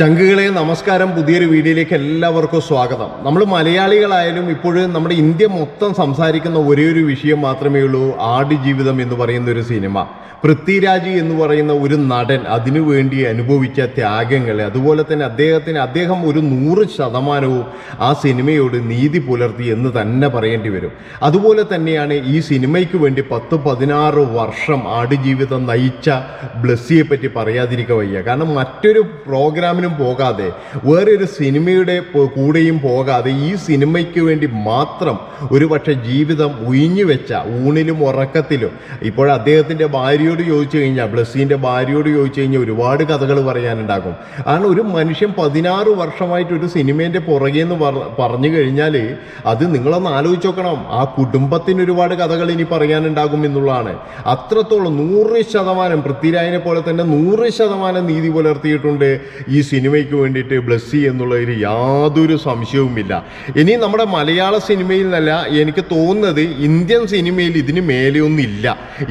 ചങ്കുകളെ നമസ്കാരം പുതിയൊരു വീഡിയോയിലേക്ക് എല്ലാവർക്കും സ്വാഗതം. നമ്മൾ മലയാളികളായാലും ഇപ്പോഴും നമ്മുടെ ഇന്ത്യ മൊത്തം സംസാരിക്കുന്ന ഒരേ ഒരു വിഷയം മാത്രമേ ഉള്ളൂ ആടുജീവിതം എന്ന് പറയുന്ന ഒരു സിനിമ. പൃഥ്വിരാജ് എന്ന് പറയുന്ന ഒരു നടൻ അതിനുവേണ്ടി അനുഭവിച്ച ത്യാഗങ്ങൾ അതുപോലെ തന്നെ അദ്ദേഹത്തിന് അദ്ദേഹം ഒരു നൂറ് ശതമാനവും ആ സിനിമയോട് നീതി പുലർത്തി എന്ന് തന്നെ പറയേണ്ടി വരും. അതുപോലെ തന്നെയാണ് ഈ സിനിമയ്ക്ക് വേണ്ടി പത്ത് പതിനാറ് വർഷം ആടുജീവിതം നയിച്ച ബ്ലസ്സിയെ പറ്റി പറയാതിരിക്കുക വയ്യ. കാരണം മറ്റൊരു പ്രോഗ്രാമിനും പോകാതെ വേറൊരു സിനിമയുടെ കൂടെയും പോകാതെ ഈ സിനിമയ്ക്ക് വേണ്ടി മാത്രം ഒരുപക്ഷേ ജീവിതം ഉയിഞ്ഞു വെച്ച ഊണിലും ഉറക്കത്തിലും. ഇപ്പോൾ അദ്ദേഹത്തിന്റെ ഭാര്യയോട് ചോദിച്ചു കഴിഞ്ഞാൽ ബ്ലസ്സിന്റെ ഭാര്യയോട് ചോദിച്ചു കഴിഞ്ഞാൽ ഒരുപാട് കഥകൾ പറയാനുണ്ടാകും. കാരണം ഒരു മനുഷ്യൻ പതിനാറ് വർഷമായിട്ട് ഒരു സിനിമേന്റെ പുറകെ എന്ന് പറഞ്ഞു കഴിഞ്ഞാൽ അത് നിങ്ങളൊന്ന് ആലോചിച്ച് നോക്കണം. ആ കുടുംബത്തിന് ഒരുപാട് കഥകൾ ഇനി പറയാനുണ്ടാകും എന്നുള്ളതാണ്. അത്രത്തോളം നൂറ് ശതമാനം പൃഥ്വിരാജിനെ പോലെ തന്നെ നൂറ് ശതമാനം നീതി പുലർത്തിയിട്ടുണ്ട് ഈ സിനിമയ്ക്ക് വേണ്ടിയിട്ട് ബ്ലസ്സി എന്നുള്ളതിൽ യാതൊരു സംശയവുമില്ല. ഇനി നമ്മുടെ മലയാള സിനിമയിൽ നിന്നല്ല എനിക്ക് തോന്നുന്നത് ഇന്ത്യൻ സിനിമയിൽ ഇതിന് മേലെയൊന്നില്ല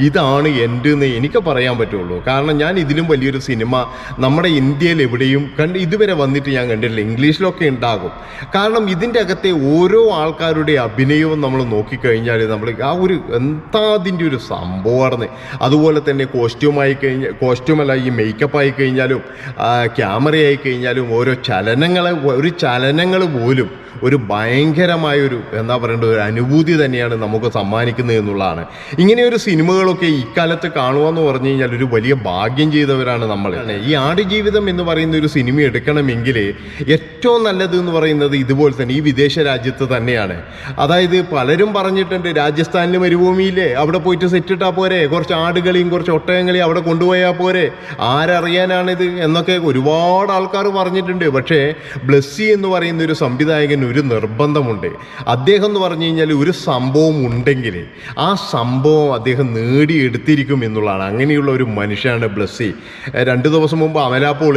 ഇതാണ് എന്റെ എന്ന് എനിക്ക് പറയാൻ പറ്റുള്ളൂ. കാരണം ഞാൻ ഇതിലും വലിയൊരു സിനിമ നമ്മുടെ ഇന്ത്യയിൽ എവിടെയും കണ്ട് ഇതുവരെ വന്നിട്ട് ഞാൻ കണ്ടിട്ടില്ല. ഇംഗ്ലീഷിലൊക്കെ ഉണ്ടാകും. കാരണം ഇതിന്റെ അകത്തെ ഓരോ ആൾക്കാരുടെ അഭിനയവും നമ്മൾ നോക്കിക്കഴിഞ്ഞാൽ നമ്മൾ ആ ഒരു എന്താ അതിന്റെ ഒരു സംഭവമാണ് അതുപോലെ തന്നെ കോസ്റ്റ്യൂമായി കഴിഞ്ഞാൽ കോസ്റ്റ്യൂമല്ല ഈ മേക്കപ്പ് ആയി കഴിഞ്ഞാലും ക്യാമറ കഴിഞ്ഞാലും ഓരോ ചലനങ്ങളെ ഒരു ചലനങ്ങൾ പോലും ഒരു ഭയങ്കരമായൊരു എന്താ പറയേണ്ട ഒരു അനുഭൂതി തന്നെയാണ് നമുക്ക് സമ്മാനിക്കുന്നത് എന്നുള്ളതാണ്. ഇങ്ങനെയൊരു സിനിമകളൊക്കെ ഇക്കാലത്ത് കാണുക പറഞ്ഞു കഴിഞ്ഞാൽ ഒരു വലിയ ഭാഗ്യം ചെയ്തവരാണ് നമ്മൾ. ഈ ആടുജീവിതം എന്ന് പറയുന്ന ഒരു സിനിമ എടുക്കണമെങ്കിൽ ഏറ്റവും നല്ലത് എന്ന് പറയുന്നത് ഇതുപോലെ തന്നെ ഈ വിദേശ രാജ്യത്ത് തന്നെയാണ്. അതായത് പലരും പറഞ്ഞിട്ടുണ്ട് രാജസ്ഥാനിലെ മരുഭൂമിയില്ലേ അവിടെ പോയിട്ട് സെറ്റ് ഇട്ടാൽ പോരെ കുറച്ച് ആടുകളെയും കുറച്ച് ഒട്ടകങ്ങളെയും അവിടെ കൊണ്ടുപോയാൽ പോരെ ആരറിയാനാണിത് എന്നൊക്കെ ഒരുപാട് ആൾക്കാർ പറഞ്ഞിട്ടുണ്ട്. പക്ഷേ ബ്ലസ്സി എന്ന് പറയുന്ന ഒരു സംവിധായകൻ ഒരു നിർബന്ധമുണ്ട്. അദ്ദേഹം എന്ന് പറഞ്ഞു കഴിഞ്ഞാൽ ഒരു സംഭവം ഉണ്ടെങ്കിൽ ആ സംഭവം അദ്ദേഹം നേടിയെടുത്തിരിക്കും എന്നുള്ളതാണ്. അങ്ങനെയുള്ള ഒരു മനുഷ്യനാണ് ബ്ലസ്സി. രണ്ട് ദിവസം മുമ്പ് അമലാപ്പോൾ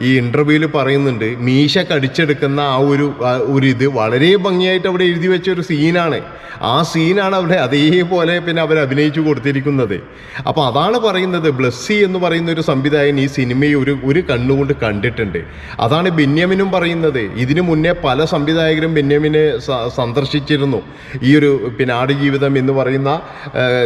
ഈ ഇന്റർവ്യൂവിൽ പറയുന്നുണ്ട് മീശ കടിച്ചെടുക്കുന്ന ആ ഒരു ഒരു ഇത് വളരെ ഭംഗിയായിട്ട് അവിടെ എഴുതി വെച്ച ഒരു സീനാണ്. ആ സീനാണ് അവിടെ അതേപോലെ പിന്നെ അവർ അഭിനയിച്ചു കൊടുത്തിരിക്കുന്നത്. അപ്പോൾ അതാണ് പറയുന്നത് ബ്ലസ്സി എന്ന് പറയുന്ന ഒരു സംവിധായകൻ ഈ സിനിമയെ ഒരു ഒരു കണ്ണുകൊണ്ട് കണ്ടിട്ടുണ്ട്. അതാണ് ബെന്യാമിനും പറയുന്നത്. ഇതിനു മുന്നേ പല സംവിധായകരും ബെന്യാമിനെ സ- സന്ദർശിച്ചിരുന്നു. ഈ ഒരു പിന്നെ ആടുജീവിതം എന്ന് പറയുന്ന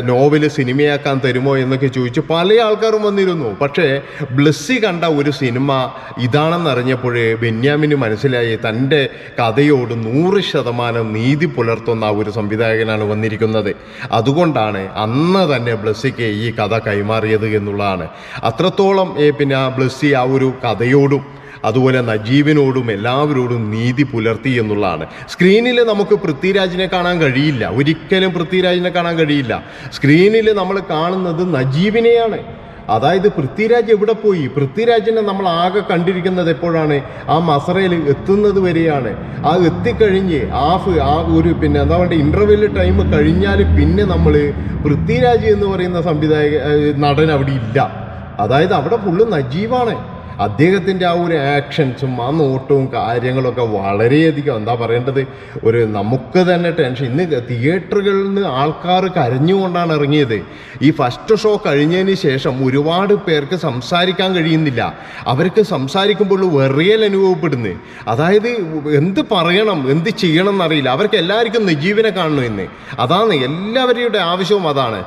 നോവൽ സിനിമയാക്കാൻ തരുമോ എന്നൊക്കെ ചോദിച്ചു പല ആൾക്കാരും വന്നിരുന്നു. പക്ഷേ ബ്ലസ്സി കണ്ട ഒരു സിനിമ ഇതാണെന്നറിഞ്ഞപ്പോഴേ ബെന്യാമിന് മനസ്സിലായി തന്റെ കഥയോട് നൂറ് ശതമാനം നീതി പുലർത്തുന്ന ഒരു സംവിധായകനാണ് വന്നിരിക്കുന്നത്. അതുകൊണ്ടാണ് അന്ന് തന്നെ ബ്ലസ്സിക്ക് ഈ കഥ കൈമാറിയത് എന്നുള്ളതാണ്. അത്രത്തോളം പിന്നെ ബ്ലസ്സി ആ ഒരു കഥയോടും അതുപോലെ നജീബിനോടും എല്ലാവരോടും നീതി പുലർത്തി എന്നുള്ളതാണ്. സ്ക്രീനിൽ നമുക്ക് പൃഥ്വിരാജിനെ കാണാൻ കഴിയില്ല. ഒരിക്കലും പൃഥ്വിരാജിനെ കാണാൻ കഴിയില്ല. സ്ക്രീനിൽ നമ്മൾ കാണുന്നത് നജീബിനെയാണ്. അതായത് പൃഥ്വിരാജ് എവിടെ പോയി? പൃഥ്വിരാജിനെ നമ്മൾ ആകെ കണ്ടിരിക്കുന്നത് എപ്പോഴാണ്? ആ മസറയിൽ എത്തുന്നത് വരെയാണ്. ആ എത്തിക്കഴിഞ്ഞ് ആഫ് ആ ഒരു പിന്നെ എന്താ പറയുക ഇന്റർവെൽ ടൈം കഴിഞ്ഞാൽ പിന്നെ നമ്മൾ പൃഥ്വിരാജ് എന്ന് പറയുന്ന സംവിധായക നടൻ അവിടെ ഇല്ല. അതായത് അവിടെ ഫുള്ള് നജീവാണ് അദ്ദേഹത്തിന്റെ ആ ഒരു ആക്ഷൻസും ആ നോട്ടവും കാര്യങ്ങളൊക്കെ വളരെയധികം എന്താ പറയേണ്ടത്? ഒരു നമുക്ക് തന്നെ ടെൻഷൻ ഇന്ന് തിയേറ്ററുകളിൽ നിന്ന് ആൾക്കാർ കരഞ്ഞുകൊണ്ടാണ് ഇറങ്ങിയത്. ഈ ഫസ്റ്റ് ഷോ കഴിഞ്ഞതിന് ശേഷം ഒരുപാട് പേർക്ക് സംസാരിക്കാൻ കഴിയുന്നില്ല. അവർക്ക് സംസാരിക്കുമ്പോൾ വെറിയൽ അനുഭവപ്പെടുന്നു. അതായത് എന്ത് പറയണം എന്ത് ചെയ്യണം എന്നറിയില്ല. അവർക്ക് എല്ലാവർക്കും നിജീവനെ കാണണം ഇന്ന്. അതാണ് എല്ലാവരുടെ ആവശ്യവും അതാണ്.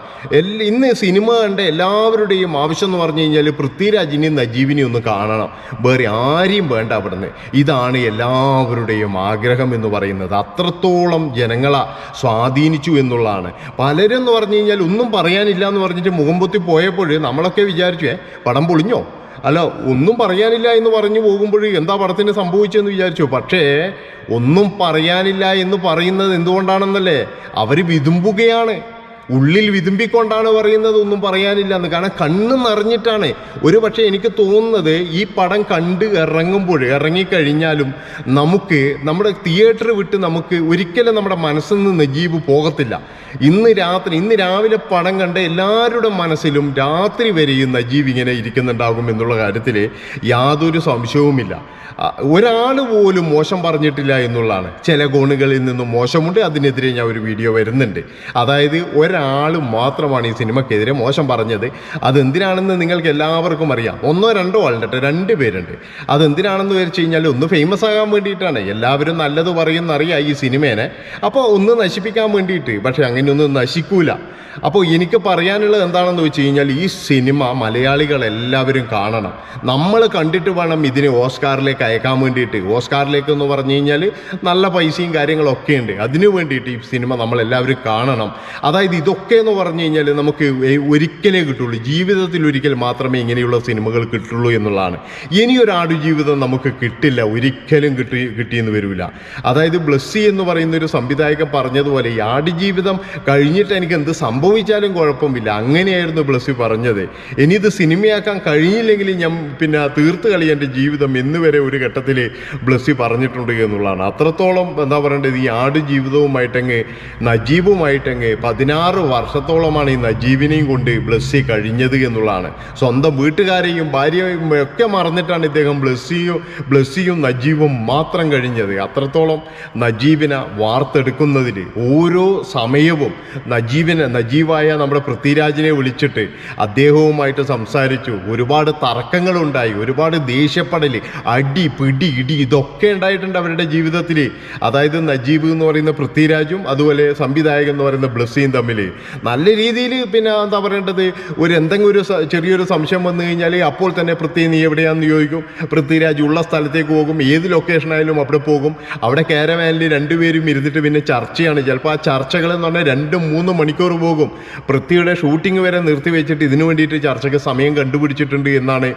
ഇന്ന് സിനിമ കണ്ട എല്ലാവരുടെയും ആവശ്യം എന്ന് പറഞ്ഞു കഴിഞ്ഞാൽ പൃഥ്വിരാജിനെയും നജീവിനെയും ഒന്ന് കാണണം. വേറെ ആരെയും വേണ്ട അവിടുന്ന്. ഇതാണ് എല്ലാവരുടെയും ആഗ്രഹം എന്ന് പറയുന്നത്. അത്രത്തോളം ജനങ്ങളെ സ്വാധീനിച്ചു എന്നുള്ളതാണ്. പലരും എന്ന് പറഞ്ഞു കഴിഞ്ഞാൽ ഒന്നും പറയാനില്ല എന്ന് പറഞ്ഞിട്ട് മുഖംപൊത്തി പോയപ്പോൾ നമ്മളൊക്കെ വിചാരിച്ചു "ഏ, പടം പൊളിഞ്ഞോ? അല്ല ഒന്നും പറയാനില്ല എന്ന് പറഞ്ഞു പോകുമ്പോൾ എന്താ പടത്തിന് സംഭവിച്ചെന്ന് വിചാരിച്ചു. പക്ഷേ ഒന്നും പറയാനില്ല എന്ന് പറയുന്നത് എന്തുകൊണ്ടാണെന്നല്ലേ? അവർ വിതുമ്പുകയാണ്. ഉള്ളിൽ വിതുമ്പിക്കൊണ്ടാണ് പറയുന്നത് ഒന്നും പറയാനില്ല എന്ന്. കാരണം കണ്ണ് നിറഞ്ഞിട്ടാണ്. ഒരു പക്ഷേ എനിക്ക് തോന്നുന്നത് ഈ പടം കണ്ട് ഇറങ്ങുമ്പോൾ ഇറങ്ങിക്കഴിഞ്ഞാലും നമുക്ക് നമ്മുടെ തിയേറ്റർ വിട്ട് നമുക്ക് ഒരിക്കലും നമ്മുടെ മനസ്സിൽ നിന്ന് നജീബ് പോകത്തില്ല. ഇന്ന് രാത്രി ഇന്ന് രാവിലെ പടം കണ്ട എല്ലാവരുടെ മനസ്സിലും രാത്രി വരെയും നജീബ് ഇങ്ങനെ ഇരിക്കുന്നുണ്ടാകും എന്നുള്ള കാര്യത്തിൽ യാതൊരു സംശയവുമില്ല. ഒരാൾ പോലും മോശം പറഞ്ഞിട്ടില്ല എന്നുള്ളതാണ്. ചില കോണുകളിൽ നിന്നും മോശമുണ്ട് അതിനെതിരെ ഞാൻ ഒരു വീഡിയോ വരുന്നുണ്ട്. അതായത് ഒരാൾ ഒരാൾ മാത്രമാണ് ഈ സിനിമക്കെതിരെ മോശം പറഞ്ഞത്. അതെന്തിനാണെന്ന് നിങ്ങൾക്ക് എല്ലാവർക്കും അറിയാം. ഒന്നോ രണ്ടോ ആളുണ്ട് രണ്ട് പേരുണ്ട്. അതെന്തിനാണെന്ന് വെച്ച് കഴിഞ്ഞാൽ ഒന്ന് ഫേമസ് ആകാൻ വേണ്ടിയിട്ടാണ്. എല്ലാവരും നല്ലത് പറയുന്നറിയാം ഈ സിനിമേനെ. അപ്പോൾ ഒന്ന് നശിപ്പിക്കാൻ വേണ്ടിയിട്ട് പക്ഷെ അങ്ങനെയൊന്നും നശിക്കൂല. അപ്പോൾ എനിക്ക് പറയാനുള്ളത് എന്താണെന്ന് വെച്ച് കഴിഞ്ഞാൽ ഈ സിനിമ മലയാളികൾ എല്ലാവരും കാണണം. നമ്മൾ കണ്ടിട്ട് വേണം ഇതിനെ ഓസ്കാറിലേക്ക് അയക്കാൻ വേണ്ടിയിട്ട്. ഓസ്കാറിലേക്ക് എന്ന് പറഞ്ഞു കഴിഞ്ഞാൽ നല്ല പൈസയും കാര്യങ്ങളൊക്കെ ഉണ്ട് അതിനു വേണ്ടിയിട്ട് ഈ സിനിമ നമ്മളെല്ലാവരും കാണണം. അതായത് ഇതൊക്കെ എന്ന് പറഞ്ഞു കഴിഞ്ഞാൽ നമുക്ക് ഒരിക്കലേ കിട്ടുള്ളൂ. ജീവിതത്തിൽ ഒരിക്കൽ മാത്രമേ ഇങ്ങനെയുള്ള സിനിമകൾ കിട്ടുള്ളൂ എന്നുള്ളതാണ്. ഇനിയൊരു ആടുജീവിതം നമുക്ക് കിട്ടില്ല. ഒരിക്കലും കിട്ടി കിട്ടിയെന്ന് വരില്ല അതായത് ബ്ലസ്സി എന്ന് പറയുന്ന ഒരു സംവിധായകൻ പറഞ്ഞതുപോലെ ഈ ആടുജീവിതം കഴിഞ്ഞിട്ട് എനിക്ക് എന്ത് സംഭവിച്ചാലും കുഴപ്പമില്ല. അങ്ങനെയായിരുന്നു ബ്ലസ്സി പറഞ്ഞത്. ഇനി ഇത് സിനിമയാക്കാൻ കഴിഞ്ഞില്ലെങ്കിൽ ഞാൻ പിന്നെ തീർത്ത് കളി എന്റെ ജീവിതം എന്ന് വരെ ഒരു ഘട്ടത്തിൽ ബ്ലസ്സി പറഞ്ഞിട്ടുണ്ട് എന്നുള്ളതാണ്. അത്രത്തോളം എന്താ പറയേണ്ടത്? ഈ ആടുജീവിതവുമായിട്ടങ്ങ് നജീബുമായിട്ടങ്ങ് പതിനാറ് വർഷത്തോളമാണ് ഈ നജീബിനെയും കൊണ്ട് ബ്ലസ്സി കഴിഞ്ഞത് എന്നുള്ളതാണ്. സ്വന്തം വീട്ടുകാരെയും ഭാര്യയും ഒക്കെ മറന്നിട്ടാണ് ഇദ്ദേഹം ബ്ലസ്സിയും ബ്ലസ്സിയും നജീബും മാത്രം കഴിഞ്ഞത്. അത്രത്തോളം നജീബിനെ വാർത്തെടുക്കുന്നതിൽ ഓരോ സമയവും നജീബിനെ നജീബായ നമ്മുടെ പൃഥ്വിരാജിനെ വിളിച്ചിട്ട് അദ്ദേഹവുമായിട്ട് സംസാരിച്ചു. ഒരുപാട് തർക്കങ്ങളുണ്ടായി ഒരുപാട് ദേഷ്യപ്പെടൽ അടി പിടി ഇടി ഇതൊക്കെ ഉണ്ടായിട്ടുണ്ട് അവരുടെ ജീവിതത്തിൽ അതായത് നജീബ് എന്ന് പറയുന്ന പൃഥ്വിരാജും അതുപോലെ സംവിധായകൻ എന്ന് പറയുന്ന ബ്ലസ്സിയും തമ്മിൽ നല്ല രീതിയിൽ പിന്നെ എന്താ പറയേണ്ടത്? ഒരു എന്തെങ്കിലും ഒരു ചെറിയൊരു സംശയം വന്നു കഴിഞ്ഞാൽ അപ്പോൾ തന്നെ പൃഥ്വി നീ എവിടെയാണെന്ന് ചോദിക്കും. പൃഥ്വിരാജ് ഉള്ള സ്ഥലത്തേക്ക് പോകും. ഏത് ലൊക്കേഷൻ ആയാലും അവിടെ പോകും. അവിടെ കാരവാനിൽ രണ്ടുപേരും ഇരുന്നിട്ട് പിന്നെ ചർച്ചയാണ്. ചിലപ്പോൾ ആ ചർച്ചകൾ എന്ന് പറഞ്ഞാൽ രണ്ടും മൂന്നും മണിക്കൂർ പോകും. പൃഥ്വിയുടെ ഷൂട്ടിംഗ് വരെ നിർത്തി വെച്ചിട്ട് ഇതിനു വേണ്ടിയിട്ട് ചർച്ചയ്ക്ക് സമയം കണ്ടുപിടിച്ചിട്ടുണ്ട് എന്നാണ്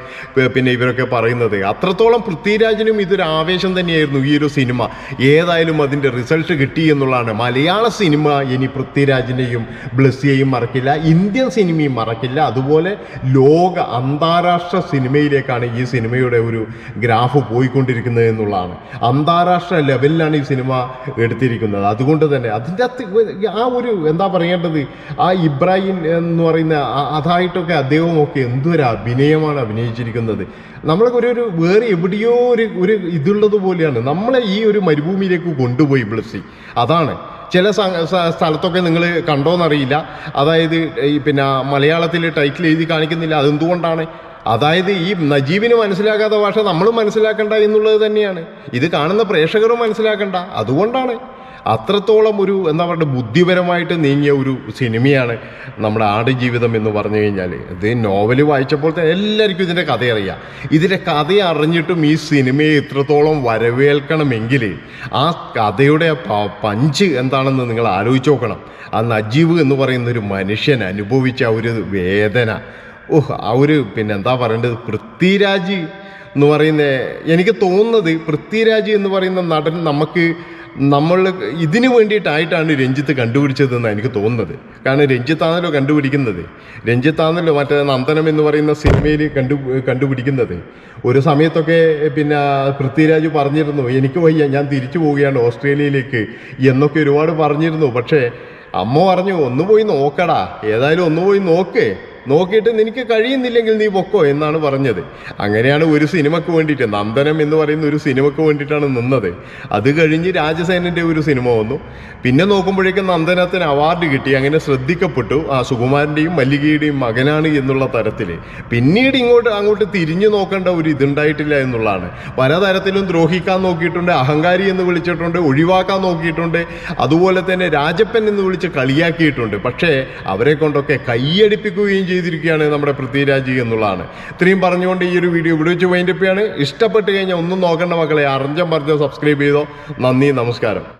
പിന്നെ ഇവരൊക്കെ പറയുന്നത്. അത്രത്തോളം പൃഥ്വിരാജിനും ഇതൊരു ആവേശം തന്നെയായിരുന്നു ഈ ഒരു സിനിമ. ഏതായാലും അതിന്റെ റിസൾട്ട് കിട്ടി എന്നുള്ളതാണ്. മലയാള സിനിമ ഇനി പൃഥ്വിരാജിനെയും ബ്ലസ്സിയെയും മറക്കില്ല ഇന്ത്യൻ സിനിമയും മറക്കില്ല. അതുപോലെ ലോക അന്താരാഷ്ട്ര സിനിമയിലേക്കാണ് ഈ സിനിമയുടെ ഒരു ഗ്രാഫ് പോയിക്കൊണ്ടിരിക്കുന്നത് എന്നുള്ളതാണ്. അന്താരാഷ്ട്ര ലെവലിലാണ് ഈ സിനിമ എടുത്തിരിക്കുന്നത്. അതുകൊണ്ട് തന്നെ അതിന്റെ അകത്ത് ആ ഒരു എന്താ പറയേണ്ടത്? ആ ഇബ്രാഹിം എന്ന് പറയുന്ന അതായിട്ടൊക്കെ അദ്ദേഹമൊക്കെ എന്തൊരു അഭിനയമാണ് അഭിനയിച്ചിരിക്കുന്നത്. നമ്മളൊക്കെ ഒരു ഒരു വേറെ എവിടെയോ ഒരു ഒരു ഇതുള്ളത് പോലെയാണ് നമ്മളെ ഈ ഒരു മരുഭൂമിയിലേക്ക് കൊണ്ടുപോയി ബ്ലസ്സി. അതാണ്. ചില സ്ഥലത്തൊക്കെ നിങ്ങൾ കണ്ടോന്നറിയില്ല. അതായത് ഈ പിന്നെ മലയാളത്തിൽ ടൈറ്റിൽ എഴുതി കാണിക്കുന്നില്ല. അതെന്തുകൊണ്ടാണ്? അതായത് ഈ നജീബിന് മനസ്സിലാക്കാത്ത ഭാഷ നമ്മൾ മനസ്സിലാക്കണ്ട എന്നുള്ളത് തന്നെയാണ്. ഇത് കാണുന്ന പ്രേക്ഷകരും മനസ്സിലാക്കണ്ട. അതുകൊണ്ടാണ്. അത്രത്തോളം ഒരു എന്താ പറയുക ബുദ്ധിപരമായിട്ട് നീങ്ങിയ ഒരു സിനിമയാണ് നമ്മുടെ ആടുജീവിതം എന്ന് പറഞ്ഞു കഴിഞ്ഞാൽ ഇത് നോവൽ വായിച്ചപ്പോൾ തന്നെ എല്ലാവർക്കും ഇതിന്റെ കഥ അറിയാം. ഇതിന്റെ കഥ അറിഞ്ഞിട്ടും ഈ സിനിമയെ ഇത്രത്തോളം വരവേൽക്കണമെങ്കിൽ ആ കഥയുടെ പഞ്ച് എന്താണെന്ന് നിങ്ങൾ ആലോചിച്ച് നോക്കണം. ആ നജീവ് എന്ന് പറയുന്ന ഒരു മനുഷ്യൻ അനുഭവിച്ച ഒരു വേദന. ഓഹ് ആ ഒരു പിന്നെ എന്താ പറയേണ്ടത്? പൃഥ്വിരാജ് എന്ന് പറയുന്ന എനിക്ക് തോന്നുന്നത് പൃഥ്വിരാജ് എന്ന് പറയുന്ന നടൻ നമുക്ക് നമ്മൾ ഇതിനു വേണ്ടിയിട്ടായിട്ടാണ് രഞ്ജിത്ത് കണ്ടുപിടിച്ചതെന്നാണ് എനിക്ക് തോന്നുന്നത്. കാരണം രഞ്ജിത്താണല്ലോ കണ്ടുപിടിക്കുന്നത്. രഞ്ജിത്താണല്ലോ മറ്റേ നന്ദനം എന്ന് പറയുന്ന സിനിമയിൽ കണ്ടു കണ്ടുപിടിക്കുന്നത്. ഒരു സമയത്തൊക്കെ പിന്നെ പൃഥ്വിരാജ് പറഞ്ഞിരുന്നു എനിക്ക് വയ്യ ഞാൻ തിരിച്ചു പോവുകയാണ് ഓസ്ട്രേലിയയിലേക്ക് എന്നൊക്കെ ഒരുപാട് പറഞ്ഞിരുന്നു. പക്ഷേ അമ്മ പറഞ്ഞു ഒന്ന് പോയി നോക്കടാ ഏതായാലും ഒന്ന് പോയി നോക്ക്. നോക്കിയിട്ട് നിനക്ക് കഴിയുന്നില്ലെങ്കിൽ നീ പൊക്കോ എന്നാണ് പറഞ്ഞത്. അങ്ങനെയാണ് ഒരു സിനിമക്ക് വേണ്ടിയിട്ട് നന്ദനം എന്ന് പറയുന്ന ഒരു സിനിമക്ക് വേണ്ടിയിട്ടാണ് നിന്നത്. അത് കഴിഞ്ഞ് രാജസേനന്റെ ഒരു സിനിമ വന്നു. പിന്നെ നോക്കുമ്പോഴേക്കും നന്ദനത്തിന് അവാർഡ് കിട്ടി. അങ്ങനെ ശ്രദ്ധിക്കപ്പെട്ടു. ആ സുകുമാരന്റെയും മല്ലികയുടെയും മകനാണ് എന്നുള്ള തരത്തിൽ പിന്നീട് ഇങ്ങോട്ട് അങ്ങോട്ട് തിരിഞ്ഞു നോക്കേണ്ട ഒരു ഇതുണ്ടായിട്ടില്ല എന്നുള്ളതാണ്. പലതരത്തിലും ദ്രോഹിക്കാൻ നോക്കിയിട്ടുണ്ട് അഹങ്കാരി എന്ന് വിളിച്ചിട്ടുണ്ട് ഒഴിവാക്കാൻ നോക്കിയിട്ടുണ്ട്. അതുപോലെ തന്നെ രാജപ്പൻ എന്ന് വിളിച്ച് കളിയാക്കിയിട്ടുണ്ട്. പക്ഷേ അവരെ കൊണ്ടൊക്കെ കൈയടിപ്പിക്കുകയും ചെയ്തിരിക്കുകയാണ് നമ്മുടെ പൃഥ്വിരാജ് എന്നുള്ളതാണ്. ഇത്രയും പറഞ്ഞുകൊണ്ട് ഈ ഒരു വീഡിയോ ഇവിടെ വെച്ച് വൈൻഡപ്പ് ചെയ്യാണ്. ഇഷ്ടപ്പെട്ട് കഴിഞ്ഞാൽ ഒന്നും നോക്കേണ്ട മക്കളെ. അറിഞ്ഞം പറഞ്ഞോ സബ്സ്ക്രൈബ് ചെയ്തോ. നന്ദി നമസ്കാരം.